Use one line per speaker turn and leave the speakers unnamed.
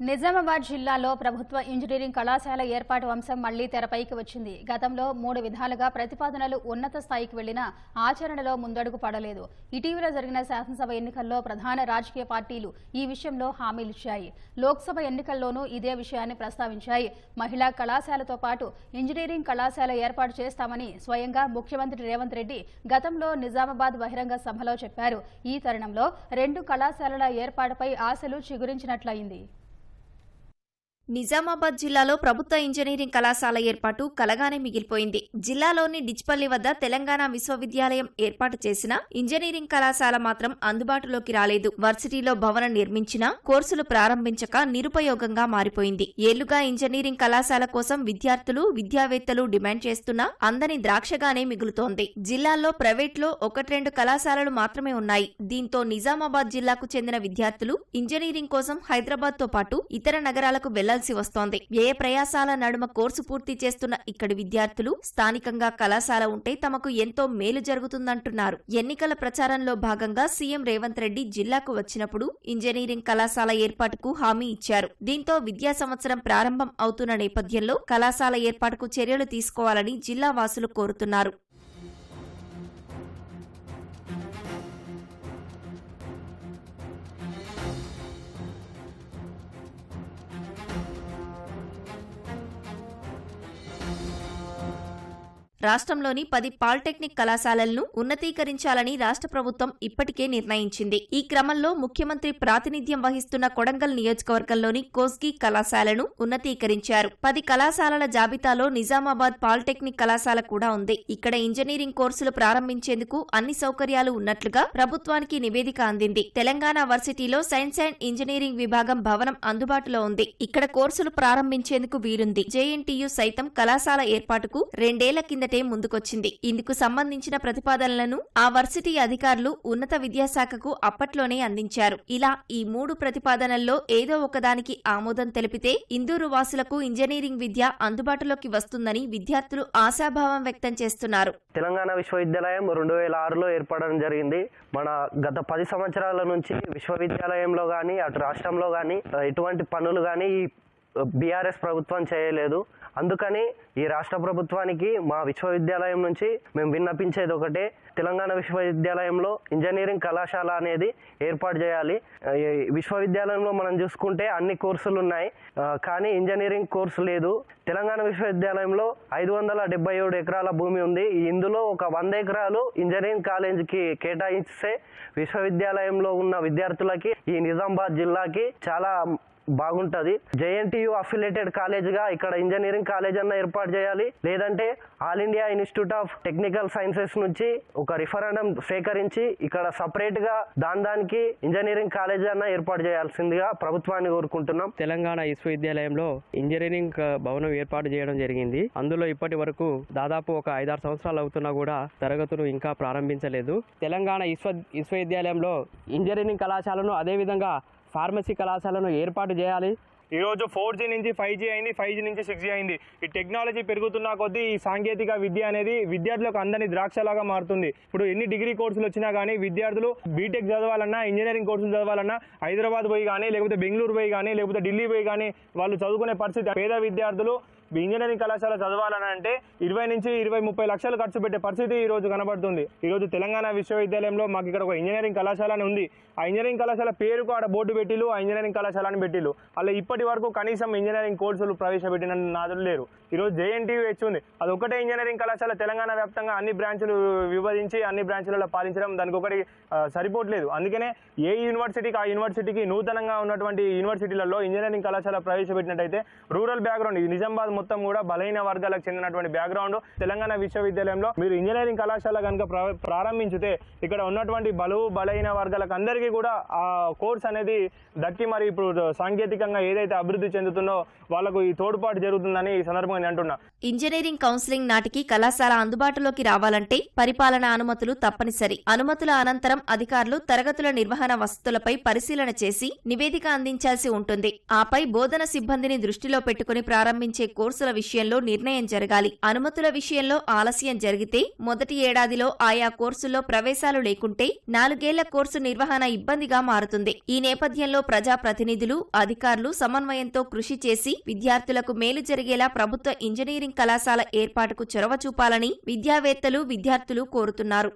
నిజామాబాద్ జిల్లాలో ప్రభుత్వ ఇంజనీరింగ్ కళాశాల ఏర్పాటు అంశం మళ్ళీ తెరపైకి వచ్చింది. గతంలో మూడు విధాలుగా ప్రతిపాదనలు ఉన్నత స్థాయికి వెళ్ళినా ఆచరణలో ముందడుగు పడలేదు. ఇటీవల జరిగిన శాసనసభ ఎన్నికల్లో ప్రధాన రాజకీయ పార్టీలు ఈ విషయంలో హామీలిచ్చాయి లోక్సభ ఎన్నికల్లోనూ ఇదే విషయాన్ని ప్రస్తావించాయి. మహిళా కళాశాలతో పాటు ఇంజనీరింగ్ కళాశాల ఏర్పాటు చేస్తామని స్వయంగా ముఖ్యమంత్రి రేవంత్ రెడ్డి గతంలో నిజామాబాద్ బహిరంగ సభలో చెప్పారు. ఈ తరుణంలో రెండు కళాశాలల ఏర్పాటుపై ఆశలు చిగురించినట్లయింది.
నిజామాబాద్ జిల్లాలో ప్రభుత్వ ఇంజనీరింగ్ కళాశాల ఏర్పాటు కలగానే మిగిలిపోయింది. జిల్లాలోని డిచ్పల్లి వద్ద తెలంగాణ విశ్వవిద్యాలయం ఏర్పాటు చేసిన ఇంజనీరింగ్ కళాశాల మాత్రం అందుబాటులోకి రాలేదు. వర్సిటీలో భవనం నిర్మించినా కోర్సులు ప్రారంభించక నిరుపయోగంగా మారిపోయింది. ఏళ్ళుగా ఇంజనీరింగ్ కళాశాల కోసం విద్యార్థులు విద్యావేత్తలు డిమాండ్ చేస్తున్నా అందని ద్రాక్షగానే మిగులుతోంది. జిల్లాల్లో ప్రైవేట్లో ఒకట్రెండు కళాశాలలు మాత్రమే ఉన్నాయి. దీంతో నిజామాబాద్ జిల్లాకు చెందిన విద్యార్థులు ఇంజనీరింగ్ కోసం హైదరాబాద్తో పాటు ఇతర నగరాలకు వెళ్ళాల్సి వస్తోంది. వ్యయ ప్రయాసాల నడుమ కోర్సు పూర్తి చేస్తున్న ఇక్కడి విద్యార్థులు స్థానికంగా కళాశాల ఉంటే తమకు ఎంతో మేలు జరుగుతుందంటున్నారు. ఎన్నికల ప్రచారంలో భాగంగా సీఎం రేవంత్ రెడ్డి జిల్లాకు వచ్చినప్పుడు ఇంజనీరింగ్ కళాశాల ఏర్పాటుకు హామీ ఇచ్చారు. దీంతో విద్యా సంవత్సరం ప్రారంభం అవుతున్న నేపథ్యంలో కళాశాల ఏర్పాటుకు చర్యలు తీసుకోవాలని జిల్లా వాసులు కోరుతున్నారు. రాష్ట్రంలోని పది పాలిటెక్నిక్ కళాశాలలను ఉన్నతీకరించాలని రాష్ట్ర ప్రభుత్వం ఇప్పటికే నిర్ణయించింది. ఈ క్రమంలో ముఖ్యమంత్రి ప్రాతినిధ్యం వహిస్తున్న కొడంగల్ నియోజకవర్గంలోని కోస్గి కళాశాలను ఉన్నతీకరించారు. పది కళాశాలల జాబితాలో నిజామాబాద్ పాలిటెక్నిక్ కళాశాల కూడా ఉంది. ఇక్కడ ఇంజనీరింగ్ కోర్సులు ప్రారంభించేందుకు అన్ని సౌకర్యాలు ఉన్నట్లుగా ప్రభుత్వానికి నివేదిక అందింది. తెలంగాణ వర్సిటీలో సైన్స్ అండ్ ఇంజనీరింగ్ విభాగం భవనం అందుబాటులో ఉంది. ఇక్కడ కోర్సులు ప్రారంభించేందుకు వీలుంది. జేఎన్టీయు సైతం కళాశాల ఏర్పాటుకు రెండేళ్ళ కిందట ముందుకొచ్చింది. ఇందుకు సంబంధించిన ప్రతిపాదనలను ఆ వర్సిటీ అధికారులు ఉన్నత విద్యాశాఖకు అప్పట్లోనే అందించారు. ఇలా ఈ మూడు ప్రతిపాదనల్లో ఏదో ఒకదానికి ఆమోదం తెలిపితే ఇందూరు వాసులకు ఇంజనీరింగ్ విద్య అందుబాటులోకి వస్తుందని విద్యార్థులు ఆశాభావం వ్యక్తం చేస్తున్నారు.
తెలంగాణ విశ్వవిద్యాలయం రెండు వేల ఆరులో ఏర్పడడం జరిగింది. మన గత పది సంవత్సరాల నుంచి విశ్వవిద్యాలయంలో కానీ అటు రాష్ట్రంలో కానీ ఎటువంటి పనులు కానీ బీఆర్ఎస్ ప్రభుత్వం చేయలేదు. అందుకని ఈ రాష్ట్ర ప్రభుత్వానికి మా విశ్వవిద్యాలయం నుంచి మేము విన్నపించేది ఒకటే తెలంగాణ విశ్వవిద్యాలయంలో ఇంజనీరింగ్ కళాశాల అనేది ఏర్పాటు చేయాలి. ఈ విశ్వవిద్యాలయంలో మనం చూసుకుంటే అన్ని కోర్సులు ఉన్నాయి. కానీ ఇంజనీరింగ్ కోర్సు లేదు. తెలంగాణ విశ్వవిద్యాలయంలో ఐదు వందల డెబ్బై ఏడు ఎకరాల భూమి ఉంది. ఇందులో ఒక వంద ఎకరాలు ఇంజనీరింగ్ కాలేజీకి కేటాయిస్తే విశ్వవిద్యాలయంలో ఉన్న విద్యార్థులకి ఈ నిజామాబాద్ జిల్లాకి చాలా బాగుంటది. జేఎన్టీయు అఫిలేటెడ్ కాలేజ్గా ఇక్కడ ఇంజనీరింగ్ కాలేజ్ అన్న ఏర్పాటు చేయాలి. లేదంటే all India Institute of Technical Sciences నుంచి ఒక రిఫరెండం సేకరించి ఇక్కడ సపరేట్గా దాని దానికి ఇంజనీరింగ్ కాలేజ్ అన్న ఏర్పాటు చేయాల్సిందిగా ప్రభుత్వాన్ని కోరుకుంటున్నాం.
తెలంగాణ విశ్వవిద్యాలయంలో ఇంజనీరింగ్ భవనం ఏర్పాటు చేయడం జరిగింది. అందులో ఇప్పటి వరకు దాదాపు ఒక ఐదారు సంవత్సరాలు అవుతున్నా కూడా తరగతులు ఇంకా ప్రారంభించలేదు. తెలంగాణ విశ్వ విశ్వవిద్యాలయంలో ఇంజనీరింగ్ కళాశాలను అదేవిధంగా ఫార్మసీ కళాశాలను ఏర్పాటు చేయాలి.
ఈరోజు ఫోర్ జీ నుంచి ఫైవ్ జీ అయింది ఫైవ్ జీ నుంచి సిక్స్ జీ అయింది. ఈ టెక్నాలజీ పెరుగుతున్న కొద్దీ ఈ సాంకేతిక విద్య అనేది విద్యార్థులకు అందరినీ ద్రాక్షలాగా మారుతుంది. ఇప్పుడు ఎన్ని డిగ్రీ కోర్సులు వచ్చినా కానీ విద్యార్థులు బీటెక్ చదవాలన్నా ఇంజనీరింగ్ కోర్సులు చదవాలన్నా హైదరాబాద్ పోయి కానీ లేకపోతే బెంగళూరు పోయి కానీ లేకపోతే ఢిల్లీ పోయి కానీ వాళ్ళు చదువుకునే పరిస్థితి పేద విద్యార్థులు ఇంజనీరింగ్ కళాశాల చదవాలని అంటే ఇరవై నుంచి ఇరవై ముప్పై లక్షలు ఖర్చు పెట్టే పరిస్థితి ఈ రోజు కనబడుతుంది. ఈరోజు తెలంగాణ విశ్వవిద్యాలయంలో మాకు ఇక్కడ ఒక ఇంజనీరింగ్ కళాశాల ఉంది. ఆ ఇంజనీరింగ్ కళాశాల పేరుకు ఆడ బోర్డు పెట్టిలు ఆ ఇంజనీరింగ్ కళాశాలను పెట్టిలు అలా ఇప్పటి వరకు కనీసం ఇంజనీరింగ్ కోర్సులు ప్రవేశపెట్టిన నాదులు లేరు. ఈరోజు జేఎన్టీయూ వచ్చింది ఉంది. అది ఒకటే ఇంజనీరింగ్ కళాశాల తెలంగాణ వ్యాప్తంగా అన్ని బ్రాంచులు విభజించి అన్ని బ్రాంచులలో పాలించడం దానికి ఒకటి సరిపోవట్లేదు. అందుకనే ఏ యూనివర్సిటీకి ఆ యూనివర్సిటీకి నూతనంగా ఉన్నటువంటి యూనివర్సిటీలలో ఇంజనీరింగ్ కళాశాల ప్రవేశపెట్టినట్టయితే రూరల్ బ్యాక్గ్రౌండ్ నిజామాబాద్ మొత్తం కూడా బలహీన వర్గాలకు చెందినటువంటి బ్యాక్గ్రౌండ్ తెలంగాణ విశ్వవిద్యాలయంలో మీరు ఇంజనీరింగ్ కళాశాల కనుక ప్ర- ప్రారంభించితే ఇక్కడ ఉన్నటువంటి బలువు బలహీన వర్గాలకు అందరికీ కూడా ఆ కోర్స్ అనేది దక్కి మరి ఇప్పుడు సాంకేతికంగా ఏదైతే అభివృద్ధి చెందుతుందో వాళ్ళకు ఈ తోడ్పాటు జరుగుతుందని ఈ సందర్భంగా నేను అంటున్నా.
ఇంజనీరింగ్ కౌన్సిలింగ్ నాటికి కళాశాల అందుబాటులోకి రావాలంటే పరిపాలన అనుమతులు తప్పనిసరి. అనుమతుల అనంతరం అధికారులు తరగతుల నిర్వహణ వసతులపై పరిశీలన చేసి నివేదిక అందించాల్సి ఉంటుంది. ఆపై బోధన సిబ్బందిని దృష్టిలో పెట్టుకుని ప్రారంభించే కోర్సు కోర్సుల విషయంలో నిర్ణయం జరగాలి. అనుమతుల విషయంలో ఆలస్యం జరిగితే మొదటి ఏడాదిలో ఆయా కోర్సుల్లో ప్రవేశాలు లేకుంటే నాలుగేళ్ళ కోర్సు నిర్వహణ ఇబ్బందిగా మారుతుంది. ఈ నేపథ్యంలో ప్రజాప్రతినిధులు అధికారులు సమన్వయంతో కృషి చేసి విద్యార్థులకు మేలు జరిగేలా ప్రభుత్వ ఇంజనీరింగ్ కళాశాల ఏర్పాటుకు చొరవ చూపాలని విద్యావేత్తలు విద్యార్థులు కోరుతున్నారు.